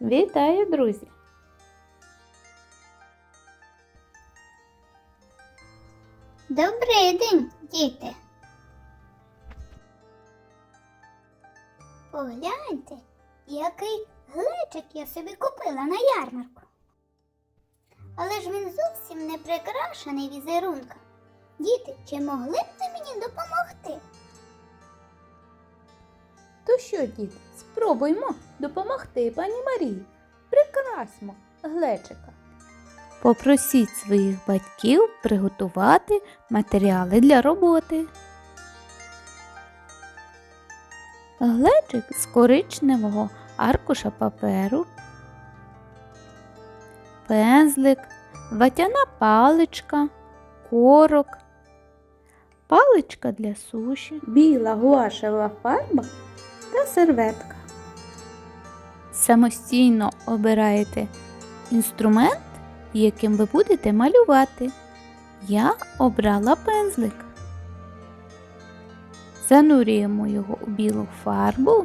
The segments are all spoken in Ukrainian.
Вітаю, друзі! Добрий день, діти. Погляньте, який глечик я собі купила на ярмарку. Але ж він зовсім не прикрашений візерунком. Діти, чи могли б ви мені допомогти? То що, діти, спробуймо допомогти пані Марії. Прикрасьмо глечика. Попросіть своїх батьків приготувати матеріали для роботи. Глечик з коричневого аркуша паперу, пензлик, ватяна паличка, корок, паличка для суші, біла гуашева фарба та серветка. Самостійно обираєте інструмент, яким ви будете малювати. Я обрала пензлик. Занурюємо його у білу фарбу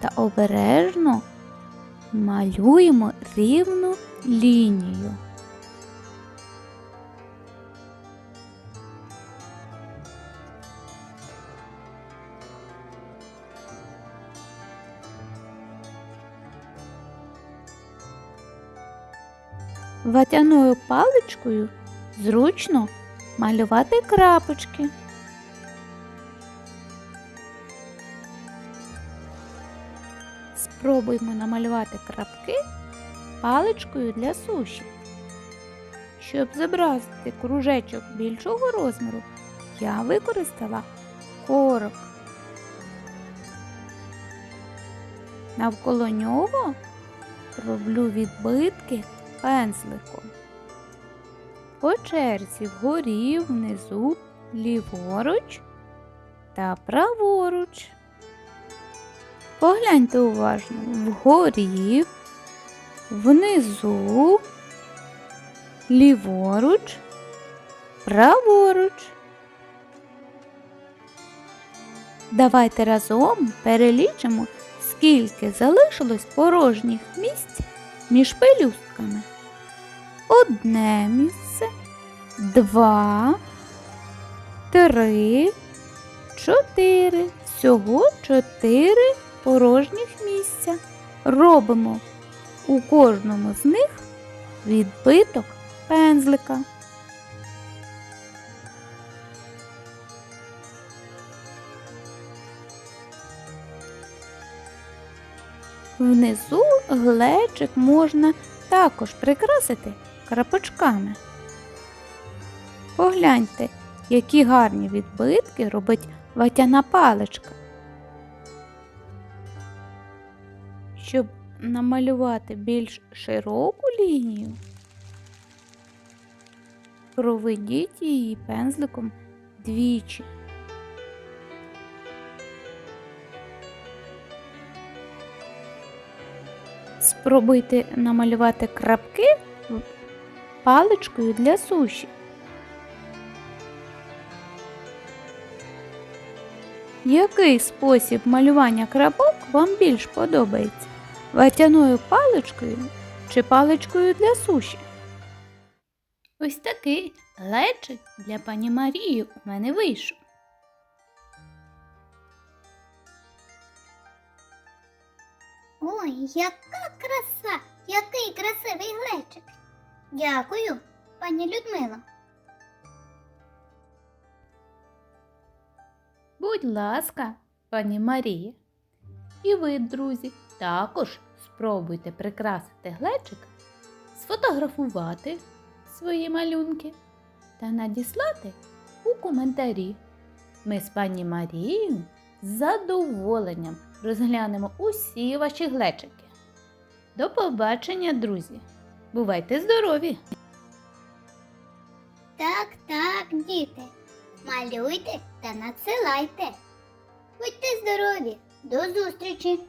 та обережно малюємо рівну лінію. Ватяною паличкою зручно малювати крапочки. Спробуймо намалювати крапки паличкою для суші. Щоб зобразити кружечок більшого розміру, я використала корок. Навколо нього роблю відбитки пензликом. По черзі вгорі, внизу, ліворуч та праворуч. Погляньте уважно вгорі, внизу, ліворуч, праворуч. Давайте разом перелічимо, скільки залишилось порожніх місць між пелюстками. Одне місце, два, три, чотири. Всього чотири порожніх місця. Робимо у кожному з них відбиток пензлика. Внизу глечик можна також прикрасити крапочками. Погляньте, які гарні відбитки робить ватяна паличка. Щоб намалювати більш широку лінію, проведіть її пензликом двічі. Спробуйте намалювати крапки паличкою для суші. Який спосіб малювання крапок вам більш подобається? Ватяною паличкою чи паличкою для суші? Ось такий глечик для пані Марії у мене вийшов. Ой, яка краса! Який красивий глечик! Дякую, пані Людмило. Будь ласка, пані Марія. І ви, друзі, також спробуйте прикрасити глечик, сфотографувати свої малюнки та надіслати у коментарі. Ми з пані Марією з задоволенням розглянемо усі ваші глечики. До побачення, друзі! Бувайте здорові! Так, так, діти. Малюйте та надсилайте. Будьте здорові! До зустрічі!